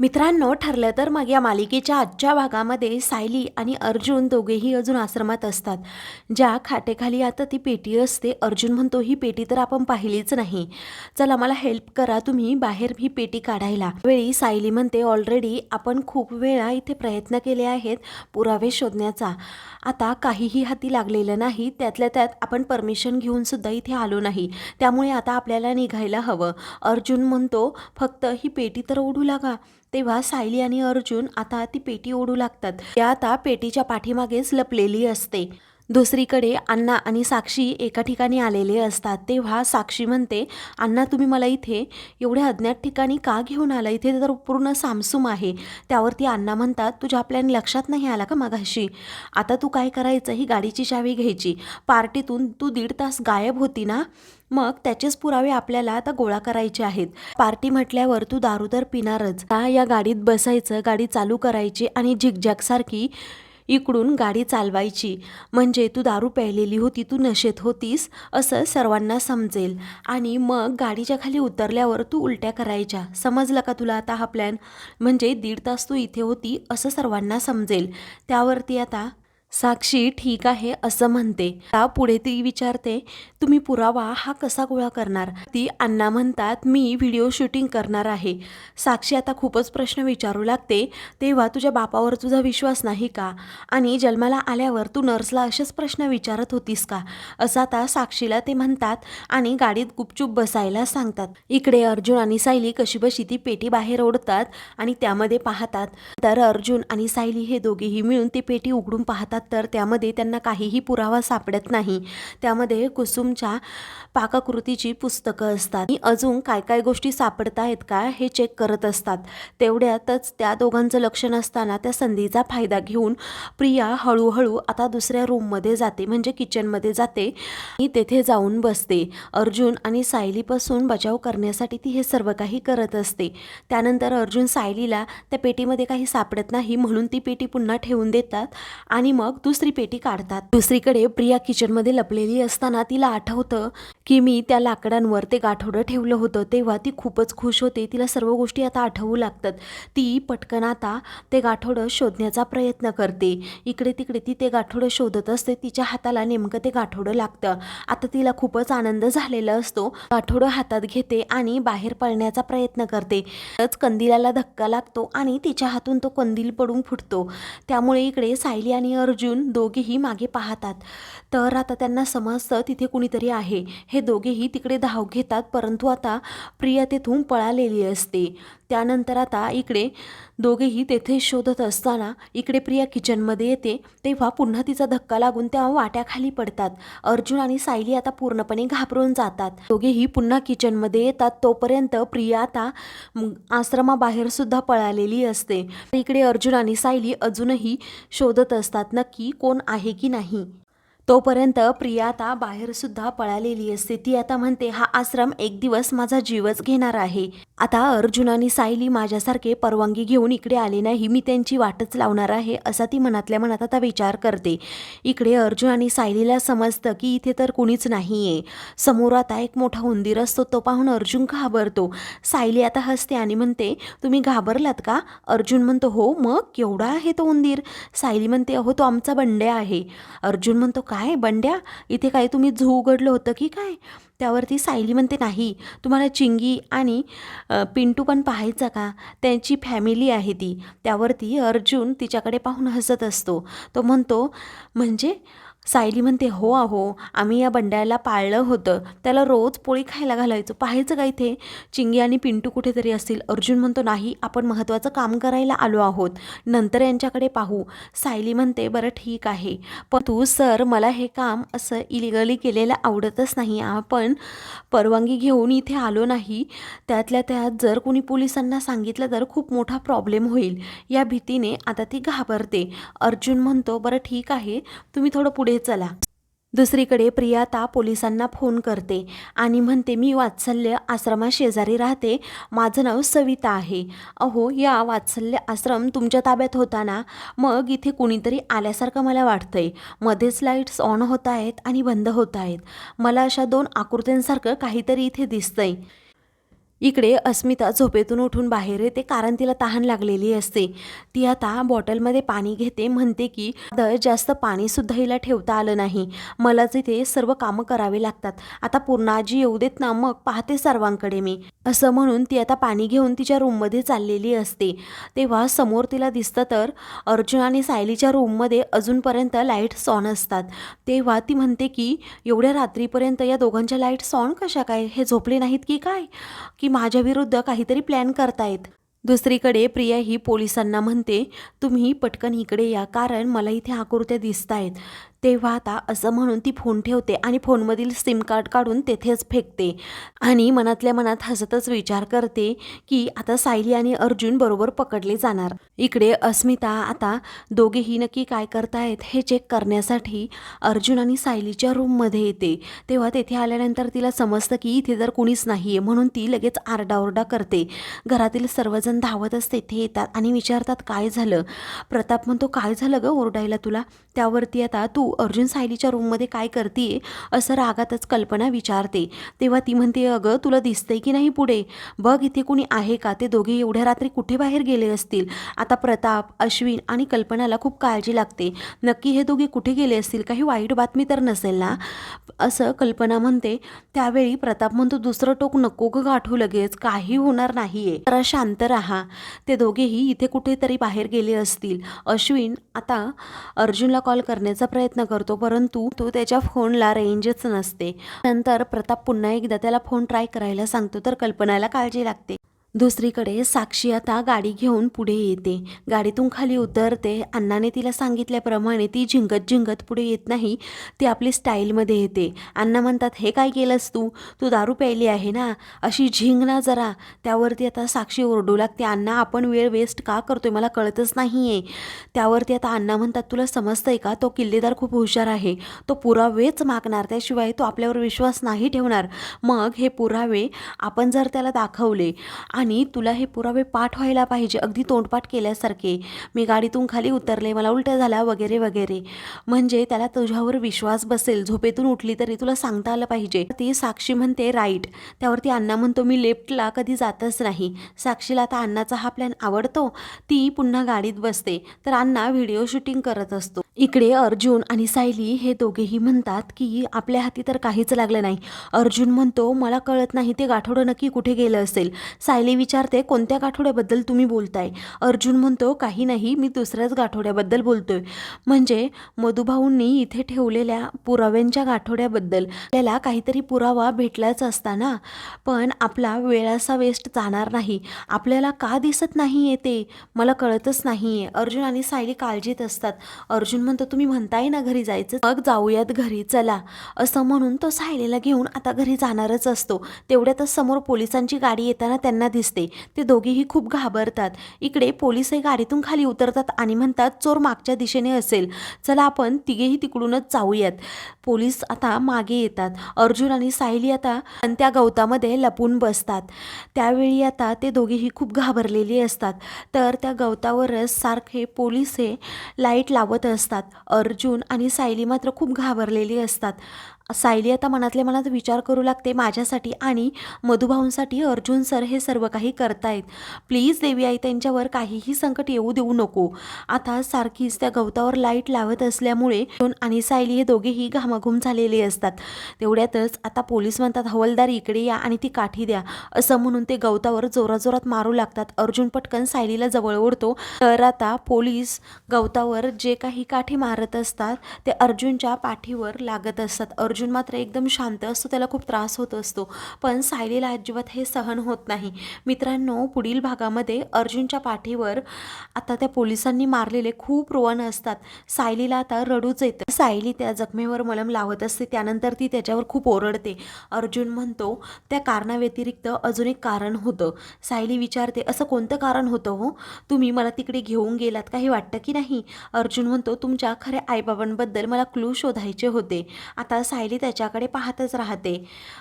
मित्रांनो ठरलं तर मग या मालिकेच्या आजच्या भागामध्ये सायली आणि अर्जुन दोघेही अजून आश्रमात असतात. ज्या खाटेखाली आता ती पेटी असते अर्जुन म्हणतो ही पेटी तर आपण पाहिलीच नाही. चला मला हेल्प करा तुम्ही बाहेर ही पेटी काढायला. वेळी सायली म्हणते ऑलरेडी आपण खूप वेळा इथे प्रयत्न केले आहेत पुरावे शोधण्याचा. आता काहीही हाती लागलेलं नाही त्यातल्या त्यात आपण परमिशन घेऊनसुद्धा इथे आलो नाही. त्यामुळे आता आपल्याला निघायला हवं. अर्जुन म्हणतो फक्त ही पेटी तर ओढू लागा. तेव्हा सायली आणि अर्जुन आता ती पेटी ओढू लागतात. त्या आता पेटीच्या पाठीमागेच लपलेली असते. दुसरीकडे अण्णा आणि साक्षी एका ठिकाणी आलेले असतात. तेव्हा साक्षी म्हणते अण्णा तुम्ही मला इथे एवढ्या अज्ञात ठिकाणी का घेऊन आला? इथे तर पूर्ण सामसूम आहे. त्यावरती अण्णा म्हणतात तुझ्या आपल्याने लक्षात नाही आला का मगाशी? आता तू काय करायचं? ही गाडीची चावी घ्यायची. पार्टीतून तू दीड तास गायब होती ना? मग त्याचेच पुरावे आपल्याला आता गोळा करायचे आहेत. पार्टी म्हटल्यावर तू दारू तर पिणारच. या गाडीत बसायचं. गाडी चालू करायची आणि झिकझॅकसारखी इकडून गाडी चालवायची. म्हणजे तू दारू प्यायलेली होती तू नशेत होतीस असं सर्वांना समजेल. आणि मग गाडीच्या खाली उतरल्यावर तू उलट्या करायच्या. समजलं का तुला आता हा प्लॅन म्हणजे दीड तास तू इथे होती असं सर्वांना समजेल. त्यावरती आता साक्षी ठीक आहे असं म्हणते. त्या पुढे ती विचारते तुम्ही पुरावा हा कसा गोळा करणार? ती अण्णा म्हणतात मी व्हिडिओ शूटिंग करणार आहे. साक्षी आता खूपच प्रश्न विचारू लागते तेव्हा तुझ्या बापावर तुझा विश्वास नाही का? आणि जन्माला आल्यावर तू नर्सला असेच प्रश्न विचारत होतीस का? असं आता साक्षीला ते म्हणतात आणि गाडीत गुपचूप बसायला सांगतात. इकडे अर्जुन आणि सायली कशीबशी ती पेटी बाहेर ओढतात आणि त्यामध्ये पाहतात. तर अर्जुन आणि सायली हे दोघेही मिळून ती पेटी उघडून पाहतात. तर त्यामध्ये त्यांना काहीही पुरावा सापडत नाही. त्यामध्ये कुसुमच्या पाककृतीची पुस्तकं असतात. आणि अजून काय काय गोष्टी सापडत आहेत का हे चेक करत असतात. तेवढ्यातच त्या दोघांचं लक्ष नसताना त्या संधीचा फायदा घेऊन प्रिया हळूहळू आता दुसऱ्या रूममध्ये जाते म्हणजे किचनमध्ये जाते आणि तेथे जाऊन बसते. अर्जुन आणि सायलीपासून बचाव करण्यासाठी ती हे सर्व काही करत असते. त्यानंतर अर्जुन सायलीला त्या पेटीमध्ये काही सापडत नाही म्हणून ती पेटी पुन्हा ठेवून देतात आणि मग मग दुसरी पेटी काढतात. दुसरीकडे प्रिया किचनमध्ये लपलेली असताना तिला आठवतं की मी त्या लाकडांवर ते गाठोडं ठेवलं होतं. तेव्हा ती खूपच खुश होते. तिला सर्व गोष्टी आता आठवू लागतात. ती पटकन आता ते गाठोडं शोधण्याचा प्रयत्न करते. इकडे तिकडे ती ते गाठोडं शोधत असते. तिच्या हाताला नेमकं ते गाठोडं लागतं. आता तिला खूपच आनंद झालेला असतो. गाठोडं हातात घेते आणि बाहेर पळण्याचा प्रयत्न करते. तरच कंदिलाला धक्का लागतो आणि तिच्या हातून तो कंदील पडून फुटतो. त्यामुळे इकडे सायली आणि अर्जुन दोघेही मागे पाहतात. तर आता त्यांना समजतं तिथे कुणीतरी आहे. हे दोघेही तिकडे धाव घेतात परंतु आता प्रिया तेथून पळालेली असते. त्यानंतर आता इकडे दोघेही तेथे शोधत असताना इकडे प्रिया किचनमध्ये येते तेव्हा पुन्हा तिचा धक्का लागून त्या वाट्याखाली पडतात. अर्जुन आणि सायली आता पूर्णपणे घाबरून जातात. दोघेही पुन्हा किचनमध्ये येतात तोपर्यंत प्रिया आता आश्रमाबाहेर सुद्धा पळालेली असते. इकडे अर्जुन आणि सायली अजूनही शोधत असतात नक्की कोण आहे की नाही. तोपर्यंत प्रिया आता बाहेर सुद्धा पळालेली असते. ती आता म्हणते हा आश्रम एक दिवस माझा जीवच घेणार आहे. आता अर्जुन आणि सायली माझ्यासारखे परवानगी घेऊन इकडे आले नाही. मी त्यांची वाटच लावणार आहे असा ती मनातल्या मनात आता विचार करते. इकडे अर्जुन आणि सायलीला समजतं की इथे तर कुणीच नाही आहे समोर आता एक मोठा उंदीर असतो. तो पाहून अर्जुन घाबरतो. सायली आता हसते आणि म्हणते तुम्ही घाबरलात का? अर्जुन म्हणतो हो मग केवढा आहे तो उंदीर? सायली म्हणते अहो तो आमचा बंड्या आहे. अर्जुन म्हणतो काय बंड्या? इथे काय तुम्ही झू उघडलं होतं की काय? त्यावरती सायली म्हणते नाही तुम्हाला चिंगी आणि पिंटू पण पाहायचा का? त्यांची फॅमिली आहे ती. त्यावरती अर्जुन तिच्याकडे पाहून हसत असतो. तो म्हणतो म्हणजे सायली म्हणते हो अहो आम्ही या बंड्याला पाळलं होतं. त्याला रोज पोळी खायला घालायचो. पाहायचं का इथे? चिंगी आणि पिंटू कुठेतरी असतील. अर्जुन म्हणतो नाही आपण महत्त्वाचं काम करायला आलो आहोत. नंतर यांच्याकडे पाहू. सायली म्हणते बरं ठीक आहे. पण तू सर मला हे काम असं इलिगली केलेलं आवडतच नाही आपण परवानगी घेऊन इथे आलो नाही. त्यातल्या त्यात जर कोणी पोलिसांना सांगितलं तर खूप मोठा प्रॉब्लेम होईल. या भीतीने आता ती घाबरते. अर्जुन म्हणतो बरं ठीक आहे. तुम्ही थोडं पुढे चला. दुसरीकडे प्रियाता पोलिसांना फोन करते आणि म्हणते मी वात्सल्य आश्रमा शेजारी राहते. माझं नाव सविता आहे. अहो या वात्सल्य आश्रम तुमच्या ताब्यात होता ना? मग इथे कुणीतरी आल्यासारखं मला वाटतंय. मध्येच लाईट्स ऑन होत आहेत आणि बंद होत आहेत. मला अशा दोन आकृत्यांसारखं काहीतरी इथे दिसतंय. इकडे अस्मिता झोपेतून उठून बाहेर येते कारण तिला तहान लागलेली असते. ती आता बॉटलमध्ये पाणी घेते म्हणते की "द जास्त पाणीसुद्धा हिला ठेवता आलं नाही. मलाच इथे सर्व कामं करावी लागतात. आता पूर्ण आजी येऊ देत ना मग पाहते सर्वांकडे मी. असं म्हणून ती आता पाणी घेऊन तिच्या रूममध्ये चाललेली असते. तेव्हा समोर तिला दिसतं तर अर्जुन आणि सायलीच्या रूममध्ये अजूनपर्यंत लाईट्स ऑन असतात. तेव्हा ती म्हणते की एवढ्या रात्रीपर्यंत या दोघांच्या लाईट्स ऑन कशा काय? हे झोपले नाहीत की काय? की माझ्या विरुद्ध काहीतरी प्लॅन करतायत. दुसरीकडे प्रिया ही पोलिसांना म्हणते तुम्ही पटकन इकडे या कारण मला इथे आकृत्या दिसत आहेत तेव्हा आता असं म्हणून ती फोन ठेवते आणि फोनमधील सिम कार्ड काढून तेथेच फेकते. आणि मनातल्या मनात हसतच विचार करते की आता सायली आणि अर्जुन बरोबर पकडले जाणार. इकडे अस्मिता आता दोघेही नक्की काय करतायत हे चेक करण्यासाठी अर्जुन आणि सायलीच्या रूममध्ये येते. तेव्हा तेथे आल्यानंतर तिला समजतं की इथे जर कुणीच नाही आहे म्हणून ती लगेच आरडाओरडा करते. घरातील सर्वजण धावतच तेथे येतात आणि विचारतात काय झालं? प्रताप म्हणतो काय झालं ग ओरडायला तुला? त्यावरती आता तू अर्जुन सायलीच्या रूममध्ये काय करते असं रागातच कल्पना विचारते. तेव्हा ती म्हणते अगं तुला दिसतंय की नाही पुढे? बघ इथे कुणी आहे का? ते दोघे एवढ्या रात्री कुठे बाहेर गेले असतील? आता प्रताप अश्विन आणि कल्पनाला खूप काळजी लागते. नक्की हे दोघे कुठे गेले असतील? काही वाईट बातमी तर नसेल ना? असं कल्पना म्हणते. त्यावेळी प्रताप म्हणतो दुसरं टोक नको ग गाठू लगेच. काही होणार नाहीये. तर शांत राहा. ते दोघेही इथे कुठेतरी बाहेर गेले असतील. अश्विन आता अर्जुनला कॉल करण्याचा प्रयत्न प्रयत्न करतो परंतु तो त्याच्या फोनला रेंजच नसते. नंतर प्रताप पुन्हा एकदा त्याला फोन ट्राय करायला सांगतो तर कल्पनाला काळजी लागते. दुसरीकडे साक्षी आता गाडी घेऊन पुढे येते. गाडीतून खाली उतरते. अण्णाने तिला सांगितल्याप्रमाणे ती झिंगत झिंगत पुढे येत नाही ती आपली स्टाईलमध्ये येते. अण्णा म्हणतात हे काय केलंस तू? तू दारू प्यायली आहे ना? अशी झिंग ना जरा. त्यावरती आता साक्षी ओरडू लागते. अण्णा आपण वेळ वेस्ट का करतोय? मला कळतच नाही आहे त्यावरती आता अण्णा म्हणतात तुला समजतंय का? तो किल्लेदार खूप हुशार आहे. तो पुरावेच मागणार. त्याशिवाय तो आपल्यावर विश्वास नाही ठेवणार. मग हे पुरावे आपण जर त्याला दाखवले आणि तुला हे पुरावे पाठ व्हायला पाहिजे. अगदी तोंडपाठ केल्यासारखे. मी गाडीतून खाली उतरले. मला उलट्या झाल्या. वगैरे वगैरे. म्हणजे त्याला तुझ्यावर विश्वास बसेल. झोपेतून उठली तरी तुला सांगता आलं पाहिजे. ती साक्षी म्हणते राईट. त्यावरती अण्णा म्हणतो मी लेफ्टला कधी जातच नाही. साक्षीला आता अण्णाचा हा प्लॅन आवडतो. ती पुन्हा गाडीत बसते. तर अण्णा व्हिडिओ शूटिंग करत असतो. इकडे अर्जुन आणि सायली हे दोघेही म्हणतात की आपल्या हाती तर काहीच लागलं नाही. अर्जुन म्हणतो मला कळत नाही ते गाठोडं नक्की कुठे गेलं असेल. सायली विचारते कोणत्या गाठोड्याबद्दल तुम्ही बोलताय? अर्जुन म्हणतो काही नाही मी दुसऱ्याच गाठोड्याबद्दल बोलतोय. म्हणजे मधुभाऊंनी इथे ठेवलेल्या पुराव्यांच्या गाठोड्याबद्दल त्याला काहीतरी पुरावा भेटलाच असता ना पण आपला वेळाचा वेस्ट जाणार नाही. आपल्याला का दिसत नाही आहे ते? मला कळतच नाही आहे अर्जुन आणि सायली काळजीत असतात. अर्जुन म्हणतो तुम्ही म्हणताय ना घरी जायचं मग जाऊयात घरी चला. असं म्हणून तो सायलीला घेऊन आता घरी जाणारच असतो. तेवढ्यातच समोर पोलिसांची गाडी येताना त्यांना दिसते. ते दोघेही खूप घाबरतात. इकडे पोलिसही गाडीतून खाली उतरतात आणि म्हणतात चोर मागच्या दिशेने असेल. चला आपण तिघेही तिकडूनच जाऊयात. पोलीस आता मागे येतात. अर्जुन आणि सायली आता त्या गवतामध्ये लपून बसतात. त्यावेळी आता ते दोघेही खूप घाबरलेली असतात. तर त्या गवतावरच सारखे पोलीस हे लाइट लावत असतात. अर्जुन आणि सायली मात्र खूप घाबरलेली असतात. सायली आता मनातल्या मनात विचार करू लागते माझ्यासाठी आणि मधुभाऊंसाठी अर्जुन सर हे सर्व काही करतायत. प्लीज देवी आई त्यांच्यावर काहीही संकट येऊ देऊ नको. आता सारखीच त्या गवतावर लाइट लावत असल्यामुळे अर्जुन आणि सायली हे दोघेही घामाघूम झालेले असतात. तेवढ्यातच आता पोलीस म्हणतात हवलदार इकडे या आणि ती काठी द्या. असं म्हणून ते गवतावर जोराजोरात मारू लागतात. अर्जुन पटकन सायलीला जवळ ओढतो. तर आता पोलीस गवतावर जे काही काठी मारत असतात ते अर्जुनच्या पाठीवर लागत असतात. अर्जुन अर्जुन मात्र एकदम शांत असतो त्याला खूप त्रास होत असतो. पण सायलीला अजिबात हे सहन होत नाही. मित्रांनो पुढील भागामध्ये अर्जुनच्या पाठीवर आता त्या पोलिसांनी मारलेले खूप रोवण असतात. सायलीला आता रडूच येतं. सायली त्या जखमेवर मलम लावत असते त्यानंतर ती त्याच्यावर खूप ओरडते. अर्जुन म्हणतो त्या कारणाव्यतिरिक्त अजून एक कारण होतं. सायली विचारते असं कोणतं कारण होतं हो? तुम्ही मला तिकडे घेऊन गेलात काही वाटतं की नाही? अर्जुन म्हणतो तुमच्या खऱ्या आईबाबांबद्दल मला क्लू शोधायचे होते. आता सायली त्याच्याकडे पाहतच राहते.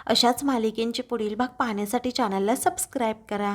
अशाच मालिकेंचे पुढील भाग पाहण्यासाठी चॅनलला सबस्क्राईब करा.